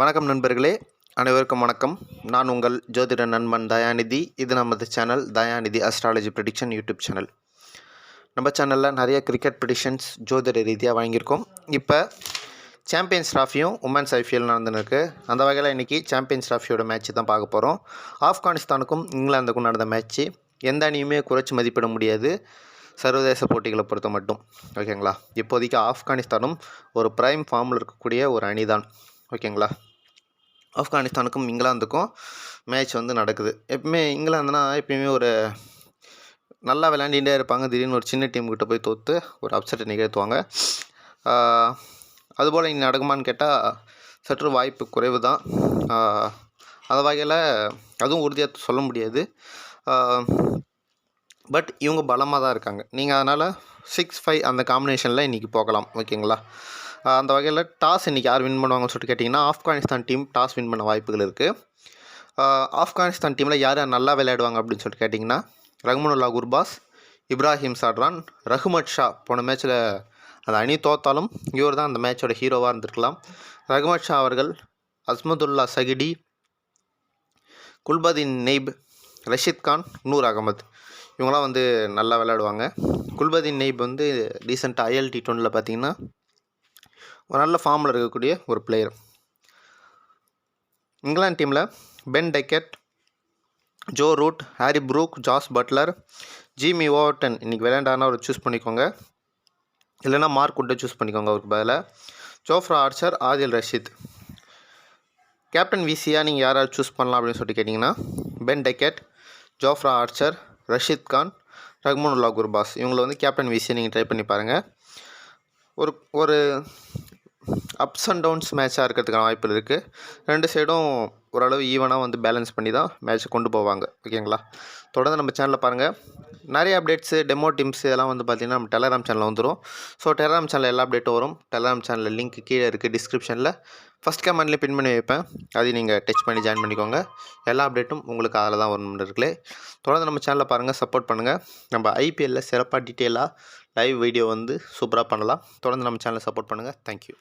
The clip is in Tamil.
வணக்கம் நண்பர்களே அனைவருக்கும் வணக்கம். நான் உங்கள் ஜோதிட நண்பன் தயாநிதி. இது நமது channel Dayanidhi astrology prediction YouTube channel. நம்ம சேனலில் நிறைய கிரிக்கெட் ப்ரெடிக்ஷன்ஸ் ஜோதிட ரீதியாக வாங்கியிருக்கோம். இப்போ சாம்பியன்ஸ் ட்ராஃபியும் உமன்ஸ் ஐபிஎல் நடந்துருக்கு. அந்த வகையில் இன்றைக்கி சாம்பியன்ஸ் ட்ராஃபியோட மேட்ச் தான் பார்க்க போகிறோம் ஆப்கானிஸ்தானுக்கும் இங்கிலாந்துக்கும் நடந்த மேட்ச்சு எந்த அணியுமே குறைச்சி மதிப்பிட முடியாது. சர்வதேச போட்டிகளை பொறுத்த மட்டும். ஓகேங்களா இப்போதைக்கு ஆப்கானிஸ்தானும் ஒரு ப்ரைம் ஃபார்மில் இருக்கக்கூடிய ஒரு அணி தான் ஓகேங்களா? ஆப்கானிஸ்தானுக்கும் இங்கிலாந்துக்கும் மேட்ச் வந்து நடக்குது. எப்பவுமே இங்கிலாந்துனா எப்பயுமே ஒரு நல்லா விளையாண்டிகிட்டே இருப்பாங்க. திடீர்னு ஒரு சின்ன டீம் கிட்ட போய் தோற்று ஒரு அப்செட்டை நிகழ்த்துவாங்க. அதுபோல் இங்கே நடக்குமான்னு கேட்டால் சற்று வாய்ப்பு குறைவு தான் அந்த வகையில் அதுவும் உறுதியாக சொல்ல முடியாது. பட் இவங்க பலமாக தான் இருக்காங்க. நீங்கள் அதனால் சிக்ஸ் ஃபைவ் அந்த காம்பினேஷனில் இன்றைக்கி போகலாம். ஓகேங்களா? அந்த வகையில் டாஸ் இன்றைக்கி யார் வின் பண்ணுவாங்கன்னு சொல்லிட்டு கேட்டிங்கன்னா ஆப்கானிஸ்தான் டீம் டாஸ் வின் பண்ண வாய்ப்புகள் இருக்குது ஆப்கானிஸ்தான் டீமில் யார் யார் நல்லா விளையாடுவாங்க அப்படின்னு சொல்லிட்டு கேட்டிங்கன்னா ரஹ்மனுல்லா குர்பாஸ் இப்ராஹிம் சாட்ரான் ரஹ்மத் ஷா போன மேட்ச்சில் அந்த அணி தோத்தாலும் இவர் தான் அந்த மேட்சோட ஹீரோவாக இருந்திருக்கலாம். ரஹ்மத் ஷா அவர்கள் அஸ்மதுல்லா சகிடி குல்பதீன் நெய்ப் ரஷீத் கான் நூர் அகமது இவங்களாம் வந்து நல்லா விளையாடுவாங்க. குல்பதீன் நெய்ப் வந்து ரீசெண்டாக ஐஎல் டி டுவெண்ட்டியில் பார்த்தீங்கன்னா ஒரு நல்ல ஃபார்மில் இருக்கக்கூடிய ஒரு பிளேயர் இங்கிலாந்து டீமில் Ben Duckett Joe Root Harry Brook Jos Buttler Jamie Overton இன்றைக்கி விளையாண்டானா அவர் சூஸ் பண்ணிக்கோங்க. இல்லைன்னா மார்க் உட்டை சூஸ் பண்ணிக்கோங்க அவருக்கு பதிலாக Jofra Archer Adil Rashid captain விசியாக நீங்கள் யார் யார் சூஸ் பண்ணலாம் அப்படின்னு சொல்லிட்டு கேட்டிங்கன்னா Ben Duckett Jofra Archer Rashid Khan Rahmanullah Gurbaz இவங்களை வந்து கேப்டன் விசியை நீங்கள் ட்ரை பண்ணி பாருங்கள் ஒரு ஒரு அப்ஸ் அண்ட் டவுன்ஸ் மேட்சாக இருக்கிறதுக்கான வாய்ப்பு இருக்குது ரெண்டு சைடும் ஓரளவு ஈவனாக வந்து பேலன்ஸ் பண்ணி தான் மேட்ச்சை கொண்டு போவாங்க. ஓகேங்களா தொடர்ந்து நம்ம சேனலில் பாருங்கள் நிறைய அப்டேட்ஸு டெமோ டீம்ஸ் இதெல்லாம் வந்து பார்த்திங்கன்னா நம்ம டெலகிராம் சேனலில் வந்துடும் ஸோ டெலகிராம் சேனலில் எல்லா அப்டேட்டும் வரும். டெலகிராம் சேனலில் லிங்க் கீழே இருக்குது டிஸ்கிரிப்ஷனில் ஃபஸ்ட் கமெண்ட்லேயே பின் பண்ணி வைப்பேன். அதையும் நீங்கள் டச் பண்ணி ஜாயின் பண்ணிக்கோங்க. எல்லா அப்டேட்டும் உங்களுக்கு அதில் தான் வரணும்னு இருக்குல்லே. தொடர்ந்து நம்ம சேனலில் பாருங்கள் சப்போர்ட் பண்ணுங்கள் நம்ம ஐபிஎல்லில் சிறப்பாக டீட்டெயிலாக லைவ் வீடியோ வந்து சூப்பராக பண்ணலாம். தொடர்ந்து நம்ம சேனலை சப்போர்ட் பண்ணுங்கள் தேங்க்யூ